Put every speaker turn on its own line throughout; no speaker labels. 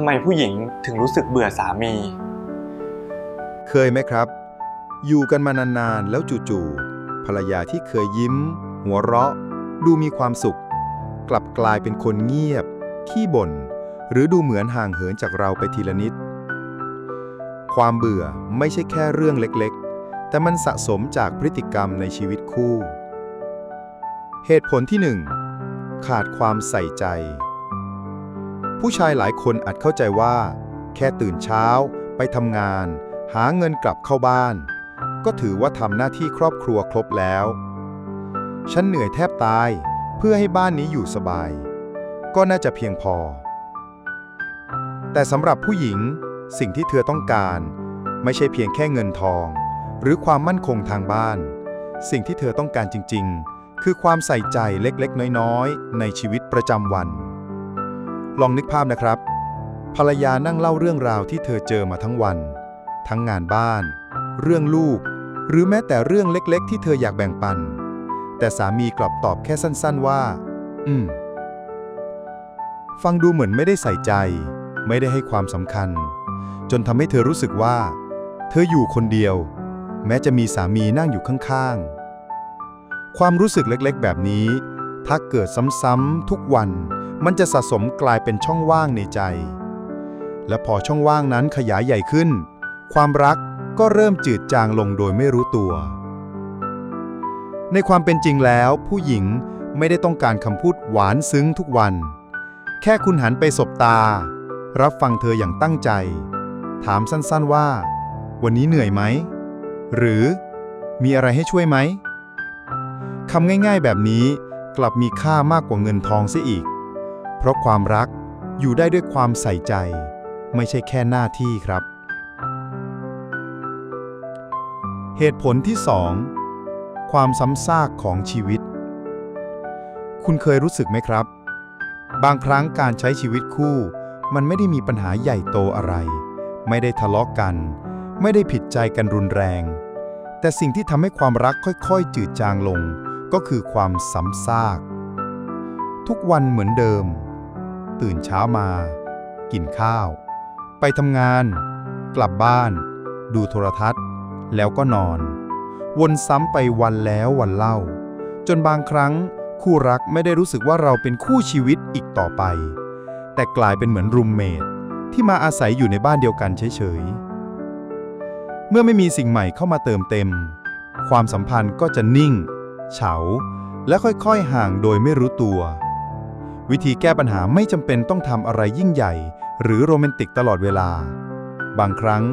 ทำไมผู้หญิงถึงรู้สึกเบื่อสามี
เคยไหมครับ อยู่กันมานานๆแล้วจู่ๆภรรยาที่เคยยิ้ม หัวเราะ ดูมีความสุข กลับกลายเป็นคนเงียบ ขี้บ่น หรือดูเหมือนห่างเหินจากเราไปทีละนิด ความเบื่อไม่ใช่แค่เรื่องเล็กๆ แต่มันสะสมจากพฤติกรรมในชีวิตคู่ เหตุผลที่หนึ่งขาดความใส่ใจ ผู้ชายหลายคนอาจเข้าใจว่า แค่ตื่นเช้า ไปทำงาน หาเงินกลับเข้าบ้าน ก็ถือว่าทำหน้าที่ครอบครัวครบแล้ว ฉันเหนื่อยแทบตายเพื่อให้บ้านนี้อยู่สบาย ก็น่าจะเพียงพอ แต่สำหรับผู้หญิงสิ่งที่เธอต้องการ ไม่ใช่เพียงแค่เงินทอง หรือความมั่นคงทางบ้าน สิ่งที่เธอต้องการจริง ๆ คือความใส่ใจเล็กๆ น้อยๆ ในชีวิตประจำวัน ลองนึกภาพนะครับ ภรรยานั่งเล่าเรื่องราวที่เธอเจอมาทั้งวัน ทั้งงานบ้าน เรื่องลูก หรือแม้แต่เรื่องเล็กๆ ที่เธออยากแบ่งปัน แต่สามีกลับตอบแค่สั้นๆว่า อืม ฟังดูเหมือนไม่ได้ใส่ใจ ไม่ได้ให้ความสำคัญ จนทำให้เธอรู้สึกว่า เธออยู่คนเดียว แม้จะมีสามีนั่งอยู่ข้างๆ ความรู้สึกเล็กๆ แบบนี้ ถ้าเกิดซ้ำๆทุกวัน มันจะสะสมกลายเป็นช่องว่างในใจ และพอช่องว่างนั้นขยายใหญ่ขึ้น ความรักก็เริ่มจืดจางลงโดยไม่รู้ตัว ในความเป็นจริงแล้ว ผู้หญิงไม่ได้ต้องการคำพูดหวานซึ้งทุกวัน แค่คุณหันไปสบตา รับฟังเธออย่างตั้งใจ ถามสั้นๆว่า วันนี้เหนื่อยไหม หรือมีอะไรให้ช่วยไหมคำง่ายๆแบบนี้กลับมีค่ามากกว่าเงินทองเสียอีก เพราะความรักอยู่ได้ด้วยความใส่ใจ ไม่ใช่แค่หน้าที่ครับ เหตุผลที่ 2 ความซ้ำซากของชีวิต คุณเคยรู้สึกไหมครับ บางครั้งการใช้ชีวิตคู่ มันไม่ได้มีปัญหาใหญ่โตอะไร ไม่ได้ทะเลาะกัน ไม่ได้ผิดใจกันรุนแรง แต่สิ่งที่ทำให้ความรักค่อยๆ จืดจางลง ก็คือความซ้ำซาก ทุกวันเหมือนเดิม ตื่นเช้ามา กินข้าว ไปทำงาน กลับบ้าน ดูโทรทัศน์ แล้วก็นอน วนซ้ำไปวันแล้ววันเล่า จนบางครั้งคู่รักไม่ได้รู้สึกว่าเราเป็นคู่ชีวิตอีกต่อไป แต่กลายเป็นเหมือนรูมเมทที่มาอาศัยอยู่ในบ้านเดียวกันเฉยๆ เมื่อไม่มีสิ่งใหม่เข้ามาเติมเต็ม ความสัมพันธ์ก็จะนิ่ง เฉา และค่อยๆ ห่างโดยไม่รู้ตัว วิธีแก้ปัญหาไม่จำเป็นต้องทำอะไรยิ่งใหญ่ หรือโรแมนติกตลอดเวลา บางครั้ง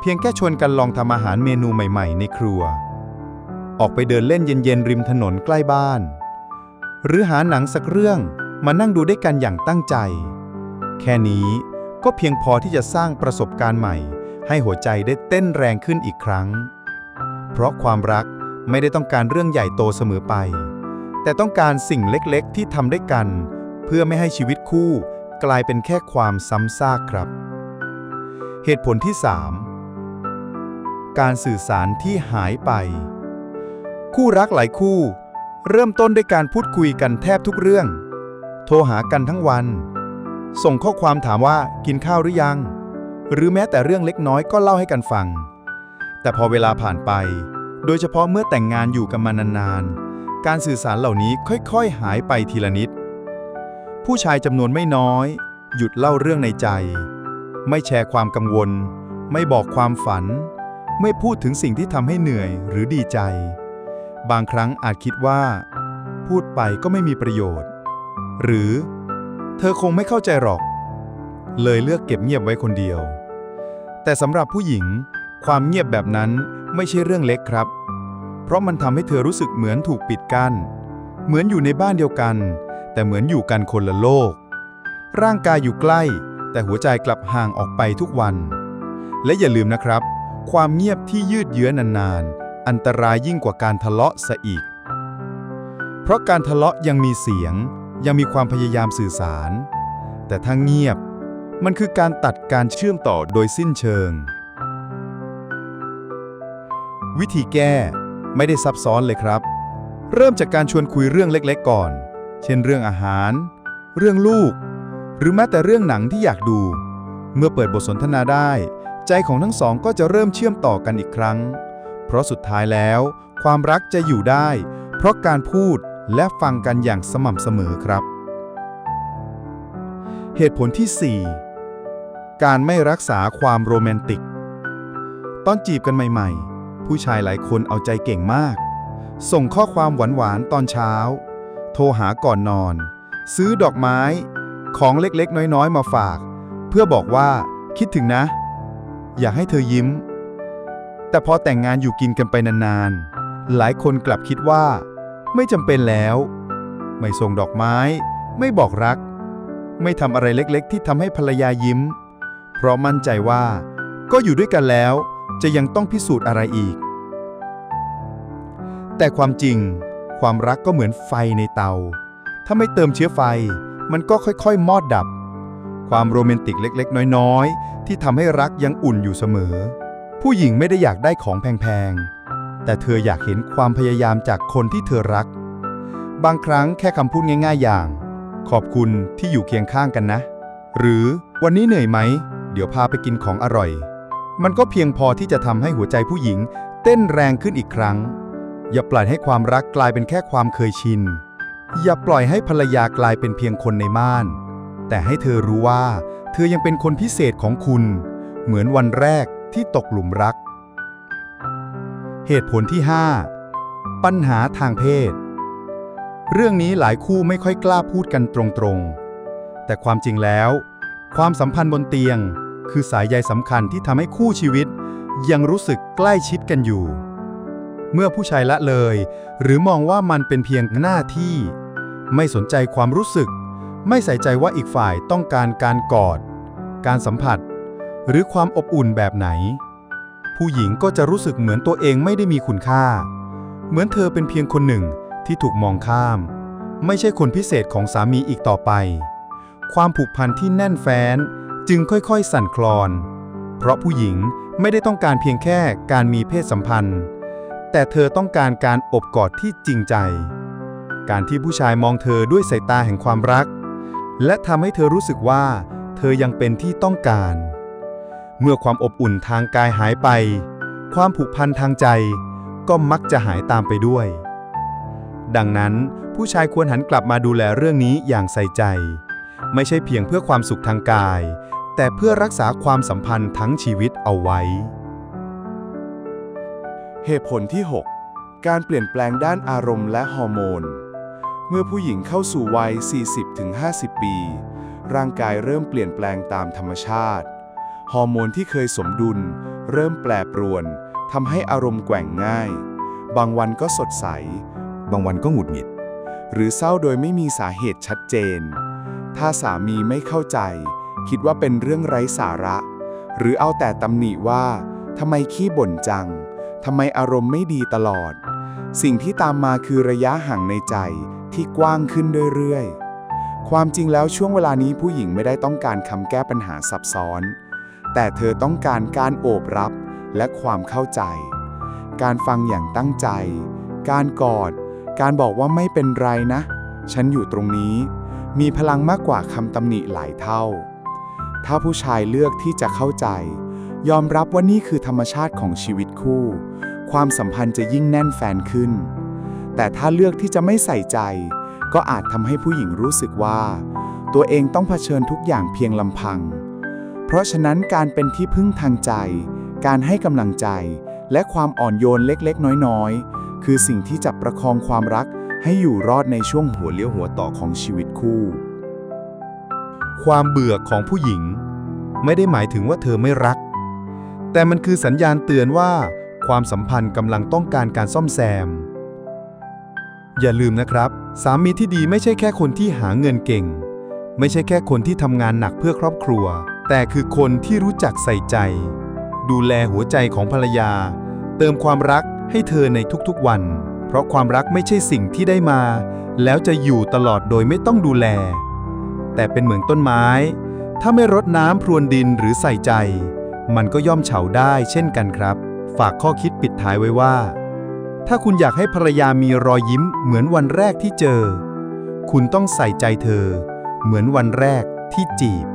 เพียงแค่ชวนกันลองทำอาหารเมนูใหม่ๆ ในครัว ออกไปเดินเล่นเย็นๆ ริมถนนใกล้บ้าน หรือหาหนังสักเรื่องมานั่งดูด้วยกันอย่างตั้งใจ แค่นี้ก็เพียงพอที่จะสร้างประสบการณ์ใหม่ ให้หัวใจได้เต้นแรงขึ้นอีกครั้ง เพราะความรักไม่ได้ต้องการเรื่องใหญ่โตเสมอไป แต่ต้องการสิ่งเล็กๆ ที่ทำด้วยกัน เพื่อไม่ให้ชีวิตคู่กลายเป็นแค่ความซ้ำซากครับ เหตุผลที่ 3 การสื่อสารที่หายไป คู่รักหลายคู่ เริ่มต้นด้วยการพูดคุยกันแทบทุกเรื่อง โทรหากันทั้งวัน ส่งข้อความถามว่ากินข้าวหรือยัง หรือแม้แต่เรื่องเล็กน้อยก็เล่าให้กันฟัง แต่พอเวลาผ่านไป โดยเฉพาะเมื่อแต่งงานอยู่กันมานานๆ การสื่อสารเหล่านี้ค่อยๆ หายไปทีละนิด ผู้ชายจำนวนไม่น้อย หยุดเล่าเรื่องในใจ ไม่แชร์ความกังวล ไม่บอกความฝัน ไม่พูดถึงสิ่งที่ทำให้เหนื่อยหรือดีใจ บางครั้งอาจคิดว่า พูดไปก็ไม่มีประโยชน์ หรือ เธอคงไม่เข้าใจหรอก เลยเลือกเก็บเงียบไว้คนเดียว แต่สำหรับผู้หญิง ความเงียบแบบนั้นไม่ใช่เรื่องเล็กครับ เพราะมันทำให้เธอรู้สึกเหมือนถูกปิดกัน้น เหมือนอยู่ในบ้านเดียวกัน แต่เหมือนอยู่กันคนละโลก ร่างกายอยู่ใกล้ แต่หัวใจกลับห่างออกไปทุกวัน และอย่าลืมนะครับ ความเงียบที่ยืดเยื้อนานๆ อันตรายยิ่งกว่าการทะเลาะซะอีก เพราะการทะเลาะยังมีเสียง ยังมีความพยายามสื่อสาร แต่ถ้าเงียบ มันคือการตัดการเชื่อมต่อโดยสิ้นเชิง วิธีแก้ไม่ได้ซับซ้อนเลยครับ เริ่มจากการชวนคุยเรื่องเล็กๆก่อน เช่นเรื่องอาหาร เรื่องลูก หรือแม้แต่เรื่องหนังที่อยากดู เมื่อเปิดบทสนทนาได้ ใจของทั้งสองก็จะเริ่มเชื่อมต่อกันอีกครั้ง เพราะสุดท้ายแล้ว ความรักจะอยู่ได้ เพราะการพูดและฟังกันอย่างสม่ำเสมอครับ เหตุผลที่ 4 การไม่รักษาความโรแมนติก ตอนจีบกันใหม่ ๆ ผู้ชายหลายคนเอาใจเก่งมาก ส่งข้อความหวานๆตอนเช้า โทรหาก่อนนอน ซื้อดอกไม้ ของเล็กๆ น้อยๆ มาฝาก เพื่อบอกว่าคิดถึงนะ อยากให้เธอยิ้ม แต่พอแต่งงานอยู่กินกันไปนานๆ หลายคนกลับคิดว่า ไม่จำเป็นแล้ว ไม่ส่งดอกไม้ ไม่บอกรัก ไม่ทำอะไรเล็กๆ ที่ทำให้ภรรยายิ้ม เพราะมั่นใจว่า ก็อยู่ด้วยกันแล้ว จะยังต้องพิสูจน์อะไรอีก แต่ความจริง ความรักก็เหมือนไฟในเตา ถ้าไม่เติมเชื้อไฟ มันก็ค่อยๆ มอดดับ ความโรแมนติกเล็กๆ น้อยๆ ที่ทำให้รักยังอุ่นอยู่เสมอ ผู้หญิงไม่ได้อยากได้ของแพงๆ แต่เธออยากเห็นความพยายามจากคนที่เธอรัก บางครั้งแค่คำพูดง่ายๆ อย่าง ขอบคุณที่อยู่เคียงข้างกันนะ หรือวันนี้เหนื่อยไหม เดี๋ยวพาไปกินของอร่อย มันก็เพียงพอที่จะทำให้หัวใจผู้หญิงเต้นแรงขึ้นอีกครั้ง อย่าปล่อยให้ความรักกลายเป็นแค่ความเคยชิน อย่าปล่อยให้ภรรยากลายเป็นเพียงคนในม่าน แต่ให้เธอรู้ว่า เธอยังเป็นคนพิเศษของคุณ เหมือนวันแรกที่ตกหลุมรัก เหตุผลที่ 5 ปัญหาทางเพศ เรื่องนี้หลายคู่ไม่ค่อยกล้าพูดกันตรงๆ แต่ความจริงแล้ว ความสัมพันธ์บนเตียง คือสายใยสำคัญที่ทำให้คู่ชีวิต ยังรู้สึกใกล้ชิดกันอยู่ เมื่อผู้ชายละเลย หรือมองว่ามันเป็นเพียงหน้าที่ ไม่สนใจความรู้สึก ไม่ใส่ใจว่าอีกฝ่ายต้องการการกอด การสัมผัส หรือความอบอุ่นแบบไหน ผู้หญิงก็จะรู้สึกเหมือนตัวเองไม่ได้มีคุณค่า เหมือนเธอเป็นเพียงคนหนึ่งที่ถูกมองข้าม ไม่ใช่คนพิเศษของสามีอีกต่อไป ความผูกพันที่แน่นแฟ้นจึงค่อยๆ สั่นคลอน เพราะผู้หญิงไม่ได้ต้องการเพียงแค่การมีเพศสัมพันธ์ แต่เธอต้องการการอบกอดที่จริงใจ การที่ผู้ชายมองเธอด้วยสายตาแห่งความรัก และทำให้เธอรู้สึกว่า เธอยังเป็นที่ต้องการ เมื่อความอบอุ่นทางกายหายไป ความผูกพันทางใจ ก็มักจะหายตามไปด้วย ดังนั้นผู้ชายควรหันกลับมาดูแลเรื่องนี้อย่างใส่ใจ ไม่ใช่เพียงเพื่อความสุขทางกาย แต่เพื่อรักษาความสัมพันธ์ทั้งชีวิตเอาไว้
เหตุผลที่ 6 การเปลี่ยนแปลงด้านอารมณ์และฮอร์โมน เมื่อผู้หญิงเข้าสู่วัย 40-50 ปี ร่างกายเริ่มเปลี่ยนแปลงตามธรรมชาติ ฮอร์โมนที่เคยสมดุล เริ่มแปรปรวนทำให้อารมณ์แกว่งง่าย บางวันก็สดใส
บางวันก็หงุดหงิด
หรือเศร้าโดยไม่มีสาเหตุชัดเจน ถ้าสามีไม่เข้าใจ คิดว่าเป็นเรื่องไร้สาระ หรือเอาแต่ตำหนิว่าทำไมขี้บ่นจัง ทำไมอารมณ์ไม่ดีตลอด สิ่งที่ตามมาคือระยะห่างในใจที่กว้างขึ้นเรื่อยๆ ความจริงแล้วช่วงเวลานี้ผู้หญิงไม่ได้ต้องการคำแก้ปัญหาซับซ้อน แต่เธอต้องการการโอบรับและความเข้าใจ การฟังอย่างตั้งใจ การกอด การบอกว่าไม่เป็นไรนะ ฉันอยู่ตรงนี้ มีพลังมากกว่าคำตำหนิหลายเท่า ถ้าผู้ชายเลือกที่จะเข้าใจ ยอมรับว่านี่คือธรรมชาติของชีวิตคู่ ความสัมพันธ์จะยิ่งแน่นแฟนขึ้น แต่ถ้าเลือกที่จะไม่ใส่ใจ ก็อาจทำให้ผู้หญิงรู้สึกว่า ตัวเองต้องเผชิญทุกอย่างเพียงลำพัง เพราะฉะนั้นการเป็นที่พึ่งทางใจ การให้กำลังใจ และความอ่อนโยนเล็กๆ น้อยๆ คือสิ่งที่จะประคองความรักให้อยู่รอดในช่วงหัวเลี้ยวหัวต่อของชีวิตคู่
ความเบื่อของผู้หญิง ไม่ได้หมายถึงว่าเธอไม่รัก แต่มันคือสัญญาณเตือนว่า ความสัมพันธ์กำลังต้องการการซ่อมแซม อย่าลืมนะครับ สามีที่ดีไม่ใช่แค่คนที่หาเงินเก่ง ไม่ใช่แค่คนที่ทำงานหนักเพื่อครอบครัว แต่คือคนที่รู้จักใส่ใจ ดูแลหัวใจของภรรยา เติมความรักให้เธอในทุกๆวัน เพราะความรักไม่ใช่สิ่งที่ได้มา แล้วจะอยู่ตลอดโดยไม่ต้องดูแล แต่เป็นเหมือนต้นไม้ ถ้าไม่รดน้ำพรวนดินหรือใส่ใจ มันก็ย่อมเฉาได้เช่นกันครับ ฝากข้อคิดปิดท้ายไว้ว่า ถ้าคุณอยากให้ภรรยามีรอยยิ้มเหมือนวันแรกที่เจอ คุณต้องใส่ใจเธอ เหมือนวันแรกที่จีบ